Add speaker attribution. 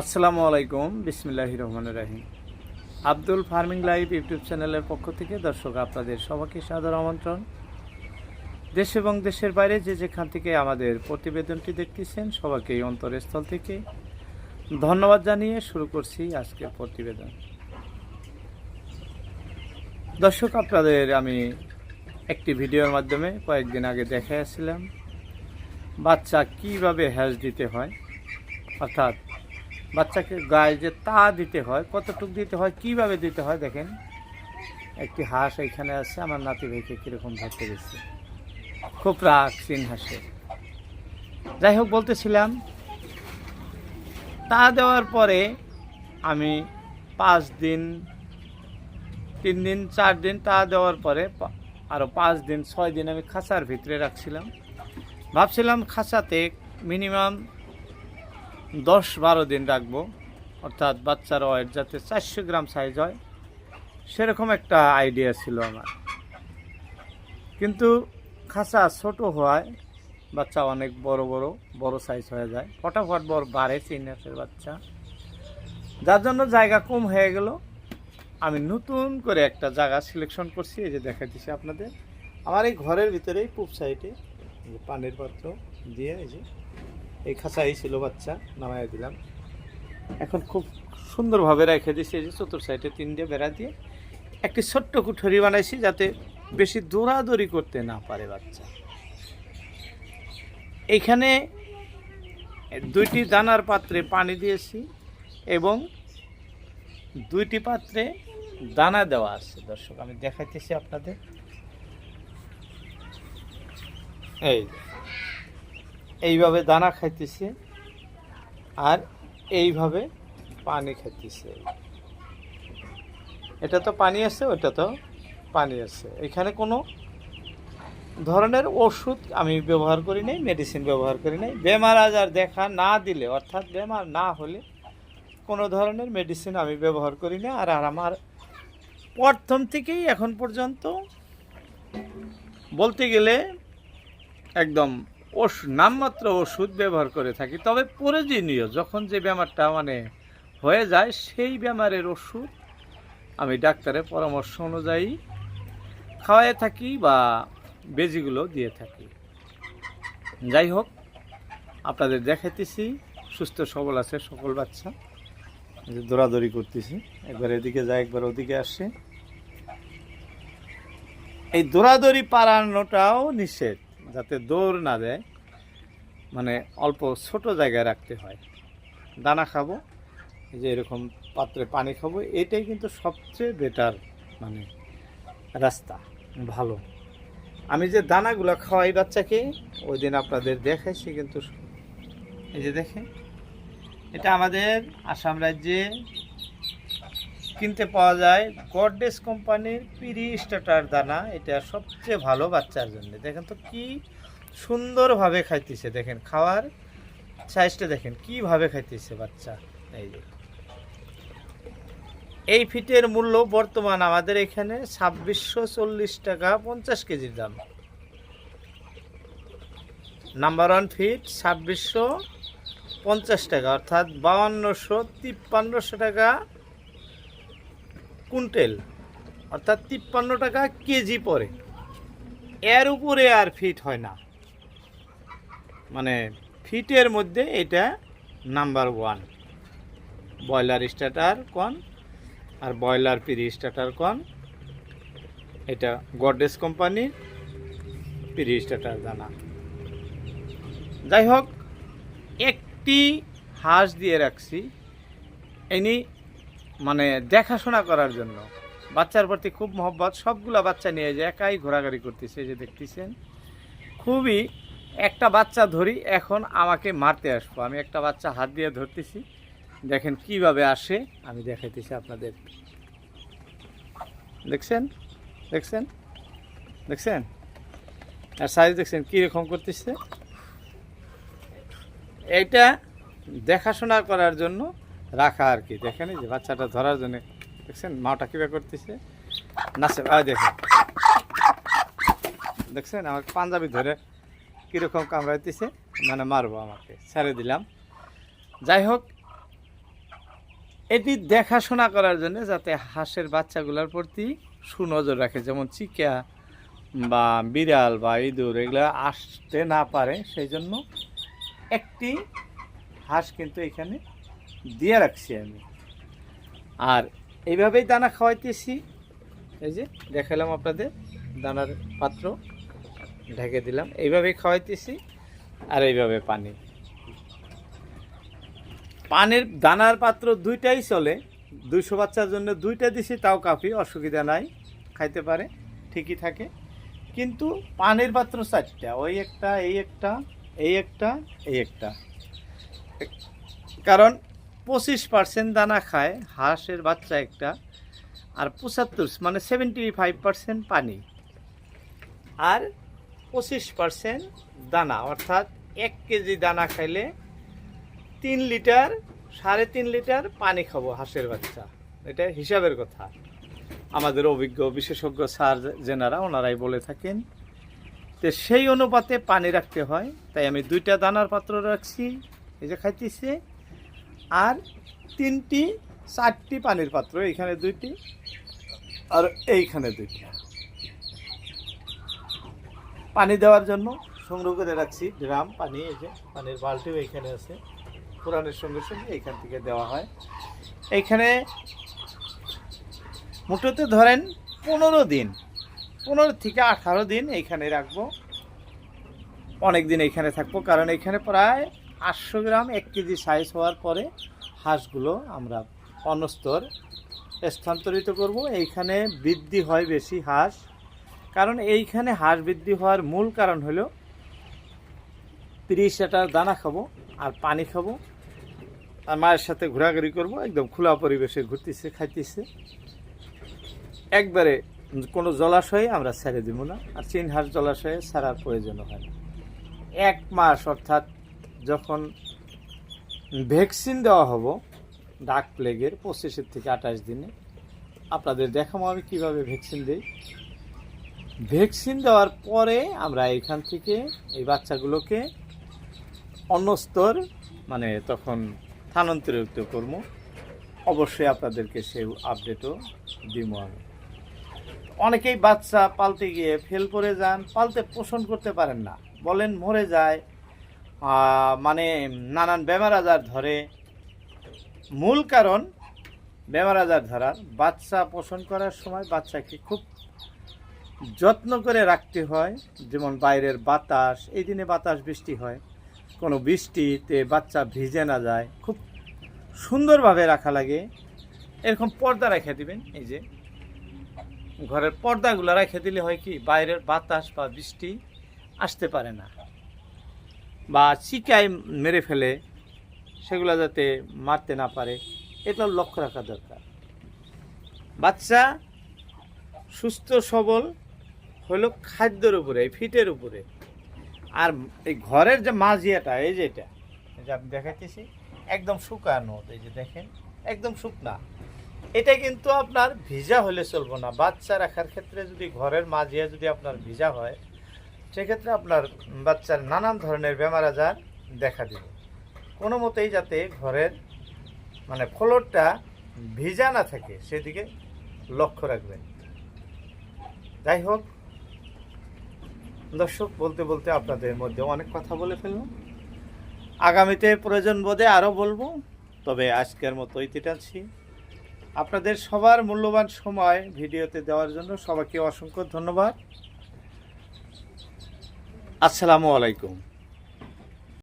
Speaker 1: আসসালামু আলাইকুম বিসমিল্লাহ রহমান রাহিম। আব্দুল ফার্মিং লাইভ ইউটিউব চ্যানেলের পক্ষ থেকে দর্শক আপনাদের সবাইকে সাদর আমন্ত্রণ। দেশ এবং দেশের বাইরে যে যেখান থেকে আমাদের প্রতিবেদনটি দেখতেছেন, সবাইকে এই অন্তরস্থল থেকে ধন্যবাদ জানিয়ে শুরু করছি আজকের প্রতিবেদন। দর্শক, আপনাদের আমি একটি ভিডিওর মাধ্যমে কয়েকদিন আগে দেখে আসছিলাম বাচ্চা কীভাবে হ্যাজ দিতে হয়, অর্থাৎ বাচ্চাকে গায়ে যে তা দিতে হয়, কতটুক দিতে হয়, কীভাবে দিতে হয় দেখেন। একটি হাঁস এখানে আছে, আমার নাতি ভাইকে কীরকম ধরতে গেছে। খুব রাগ সিন হাসে। যাই হোক, বলতেছিলাম, তা দেওয়ার পরে আমি পাঁচ দিন, তিন দিন, চার দিন তা দেওয়ার পরে আরও পাঁচ দিন, ছয় দিন আমি খাঁচার ভিতরে রাখছিলাম। ভাবছিলাম খাঁচাতে মিনিমাম দশ বারো দিন রাখব। অর্থাৎ বাচ্চার ওয়েট যাতে চারশো গ্রাম সাইজ হয়, সেরকম একটা আইডিয়া ছিল আমার। কিন্তু খাঁচা ছোট হওয়ায় বাচ্চা অনেক বড় বড় বড় সাইজ হয়ে যায়। ফটাফট বড় বাড়ে তিন মাসের বাচ্চা। যার জন্য জায়গা কম হয়ে গেল। আমি নতুন করে একটা জায়গা সিলেকশন করছি, এই যে দেখাচ্ছি আপনাদের। আমার এই ঘরের ভিতরেই পূব সাইডে পানির পাত্র দিয়ে, এই যে এই খাঁচাই ছিল বাচ্চা নামাই দিলাম। এখন খুব সুন্দরভাবে রেখে দিয়েছি এই যে চতুর সাইডে তিন দিয়ে বেড়া দিয়ে। একটি ছোট্ট কুঠরি বানাইছি যাতে বেশি দৌড়াদৌড়ি করতে না পারে বাচ্চা। এইখানে দুইটি দানার পাত্রে পানি দিয়েছি এবং দুইটি পাত্রে দানা দেওয়া আছে। দর্শক, আমি দেখাইতেছি আপনাদের। এই। এইভাবে দানা খাইতেছে আর এইভাবে পানি খাইতেছে। এটা তো পানি আছে, ওটা তো পানি আছে। এখানে কোনো ধরনের ওষুধ আমি ব্যবহার করি নাই মেডিসিন ব্যবহার করি নাই। বেমার আজার দেখা না দিলে, অর্থাৎ বেমার না হলে কোনো ধরনের মেডিসিন আমি ব্যবহার করি না আর আর আমার প্রথম থেকেই এখন পর্যন্ত বলতে গেলে একদম ওষ নামমাত্র ওষুধ ব্যবহার করে থাকি। তবে প্রয়োজনীয়, যখন যে ব্যামারটা মানে হয়ে যায়, সেই ব্যামারের ওষুধ আমি ডাক্তারের পরামর্শ অনুযায়ী খাওয়াই থাকি বা বেজিগুলো দিয়ে থাকি। যাই হোক, আপনাদের দেখাইতেছি, সুস্থ সবল আছে সকল বাচ্চা। যে দৌড়াদৌড়ি করতেছি, একবার এদিকে যায়, একবার ওদিকে আসে। এই দৌড়াদৌড়ি পারানোটাও নিষেধ। যাতে দৌড় না দেয় মানে অল্প ছোট জায়গায় রাখতে হয়। দানা খাব যে এরকম পাত্রে পানি খাব, এটাই কিন্তু সবচেয়ে বেটার মানে রাস্তা, ভালো। আমি যে দানাগুলো খাওয়াই বাচ্চাকে ওই দিন আপনাদের দেখাইছি কিন্তু এই যে দেখেন, এটা আমাদের আসাম রাজ্যে কিনতে পাওয়া যায়। গডডেস কোম্পানির পিরি স্টার্টার দানা, এটা সবচেয়ে ভালো বাচ্চার জন্য। দেখেন তো কি সুন্দরভাবে খাইতেছে, দেখেন খাওয়ার সাইজটা দেখেন, কীভাবে খাইতেছে বাচ্চা। এই যে। এই ফিটের মূল্য বর্তমান আমাদের এখানে ছাব্বিশশো চল্লিশ টাকা পঞ্চাশ কেজির দাম। নাম্বার ওয়ান ফিট ছাব্বিশশো পঞ্চাশ টাকা, অর্থাৎ বাউান্নশো তিপ্পান্নশো টাকা কুইন্টেল, অর্থাৎ তিপ্পান্ন টাকা কেজি পড়ে। এর উপরে আর ফিট হয় না। মানে ফিটের মধ্যে এটা নাম্বার ওয়ান। ব্রয়লার স্টার্টার কন আর ব্রয়লার পিরি স্টার্টার কন? এটা গডরেজ কোম্পানির পিরি স্টার্টার দানা। যাই হোক, একটি হাঁস দিয়ে রাখছি। এনি মানে দেখাশোনা করার জন্য। বাচ্চার প্রতি খুব মহব্বত, সবগুলা বাচ্চা নিয়ে যায় একাই ঘোরাঘুরি করতেছে যে দেখতেছেন। খুবই একটা বাচ্চা ধরি, এখন আমাকে মারতে আসব। আমি একটা বাচ্চা হাত দিয়ে ধরতেছি। দেখেন কীভাবে আসে, আমি দেখাইতেছি আপনাদের। দেখছেন? দেখছেন? দেখছেন? আর সাইজ দেখছেন, কীরকম করতেছে? এইটা দেখাশোনা করার জন্য রাখা আর কি। দেখেন যে বাচ্চাটা ধরার জন্য, দেখছেন? মাটা কীভাবে করতেছে? নাচে দেখেন। দেখছেন? আমার পাঞ্জাবি ধরে কীরকম কামড়াইতেছে? মানে মারবো আমাকে, ছেড়ে দিলাম। যাই হোক, এটি দেখাশোনা করার জন্য যাতে হাঁসের বাচ্চাগুলোর প্রতি সুনজর রাখে। যেমন চিকা বা বিড়াল বা ইঁদুর, এগুলো আসতে না পারে, সেই জন্য একটি হাঁস কিন্তু এখানে দিয়ে রাখছি আমি। আর এইভাবেই দানা খাওয়াইতেছি। এই যে, দেখালাম আপনাদের, দানার পাত্র ঢেকে দিলাম। এইভাবেই খাওয়াইতেছি, আর এইভাবে পানি। পানির, দানার পাত্র দুইটাই চলে। দুইশো বাচ্চার জন্য দুইটা দিছি, তাও কাফি, অসুবিধা নাই, খাইতে পারে, ঠিকই থাকে। কিন্তু পানির পাত্র চারটা, ওই একটা, এই একটা এই একটা এই একটা। কারণ পঁচিশ পার্সেন্ট দানা খায়, হাঁসের বাচ্চা একটা, আর পঁচাত্তর মানে সেভেন্টি ফাইভ পার্সেন্ট পানি। আর পঁচিশ পার্সেন্ট দানা, অর্থাৎ এক কেজি দানা খাইলে তিন লিটার, সাড়ে তিন লিটার পানি খাব হাঁসের বাচ্চা। এটা হিসাবের কথা। আমাদের অভিজ্ঞ বিশেষজ্ঞ স্যার জেনারা ওনারাই বলে থাকেন তো সেই অনুপাতে পানি রাখতে হয়। তাই আমি দুইটা দানার পাত্র রাখছি, এই যে খাইতেছে। আর তিনটি, চারটি পানির পাত্র এইখানে দুইটি আর এইখানে দুইটি। পানি দেওয়ার জন্য সংগ্রহ করে রাখছি ড্রাম, পানি, এই যে পানির বালতিও এইখানে আছে। পুরানের সঙ্গে সঙ্গে এইখান থেকে দেওয়া হয়। এইখানে মুঠোতে ধরেন পনেরো দিন, পনেরো থেকে আঠারো দিন এইখানে রাখব। অনেক দিন এইখানে থাকব, কারণ এখানে প্রায় আটশো গ্রাম এক কেজি সাইজ হওয়ার পরে হাঁসগুলো আমরা অনস্তর স্থানান্তরিত করব। এইখানে বৃদ্ধি হয় বেশি হাঁস। কারণ এইখানে হাঁস বৃদ্ধি হওয়ার মূল কারণ হলো তিরিশ লিটার দানা খাব আর পানি খাব। আর মায়ের সাথে ঘোরাঘুরি করব, একদম খোলা পরিবেশে ঘুরতেছে, খাইতেছে। একবারে কোনো জলাশয়ে আমরা ছেড়ে দিব না। আর চীন হাঁস জলাশয়ে ছাড়ার প্রয়োজন হয় না। এক মাস অর্থাৎ যখন ভ্যাকসিন দেওয়া হব, ডাক প্লেগের পঁচিশের থেকে আঠাশ দিনে, আপনাদের দেখাবো আমি কীভাবে ভ্যাকসিন দিই। ভ্যাকসিন দেওয়ার পরে আমরা এখান থেকে এই বাচ্চাগুলোকে অন্য স্তর মানে তখন স্থানান্তরিত করব। অবশ্যই আপনাদেরকে সেই আপডেটও দিব আমি। অনেকেই বাচ্চা পালতে গিয়ে ফেল করে যান, পালতে পোষণ করতে পারেন না। বলেন মরে যায় মানে নানান বেমার আজার ধরে। মূল কারণ বেমার আজার ধরার, বাচ্চা পোষণ করার সময় বাচ্চাকে খুব যত্ন করে রাখতে হয়, যেমন বাইরের বাতাস, এই দিনে বাতাস বৃষ্টি হয়, কোনো বৃষ্টিতে বাচ্চা ভিজে না যায়, খুব সুন্দরভাবে রাখা লাগে। এরকম পর্দা রেখে দিবেন, এই যে। ঘরের পর্দাগুলো রেখে দিলে হয় কি, বাইরের বাতাস বা বৃষ্টি আসতে পারে না। বা চিকায় মেরে ফেলে সেগুলো যাতে মারতে না পারে এটা লক্ষ্য রাখা দরকার। বাচ্চা সুস্থ, সবল হলো খাদ্যের উপরে, এই ফিটের উপরে। আর এই ঘরের যে মাঝিয়াটা, এই যে এটা যে আমি দেখাইতেছি, একদম শুকানো, এই যে দেখেন, একদম শুকনা। এটা কিন্তু আপনার ভিজা হলে চলবো না। বাচ্চা রাখার ক্ষেত্রে যদি ঘরের মাঝিয়া যদি আপনার ভিজা হয় সেক্ষেত্রে আপনার বাচ্চার নানান ধরনের বেমার আজার দেখা দিবে। কোনো মতেই যাতে ঘরের মানে ফ্লোরটা ভিজা না থাকে, সেদিকে লক্ষ্য রাখবেন। যাই হোক, দর্শক, বলতে বলতে আপনাদের মধ্যে অনেক কথা বলে ফেললাম। আগামীতে প্রয়োজন বোধে আরও বলব, তবে আজকের মতো ইতি টানছি আপনাদের সবার মূল্যবান সময় ভিডিওতে দেওয়ার জন্য সবাইকে অসংখ্য ধন্যবাদ। আসসালামু আলাইকুম।